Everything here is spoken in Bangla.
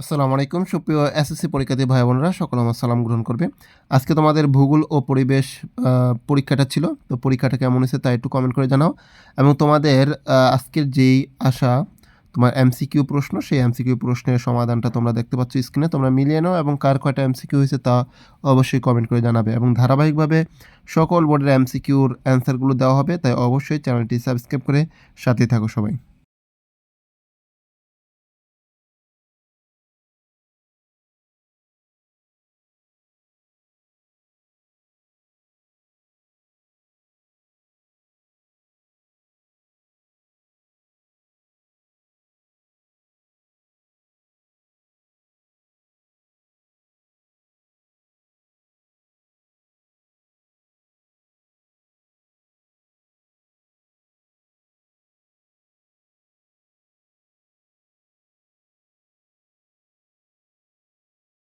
আসসালামু আলাইকুম। সুপ্রিয় এসএসসি পরীক্ষার্থী ভাই বোনেরা, সকল আমার সালাম গ্রহণ করবে। আজকে তোমাদের ভূগোল ও পরিবেশ পরীক্ষাটা ছিল, তো পরীক্ষাটা কেমন হয়েছে তা একটু কমেন্ট করে জানাও। এবং তোমাদের আজকের যেই আশা, তোমার এমসিকিউ প্রশ্ন, সেই এমসিকিউ প্রশ্নের সমাধানটা তোমরা দেখতে পাচ্ছ স্ক্রিনে। তোমরা মিলিয়ে নাও এবং কার কয়টা এমসিকিউ হয়েছে তা অবশ্যই কমেন্ট করে জানাবে। এবং ধারাবাহিকভাবে সকল বোর্ডের এমসিকিউর অ্যান্সারগুলো দেওয়া হবে, তাই অবশ্যই চ্যানেলটি সাবস্ক্রাইব করে সাথে থাকো সবাই।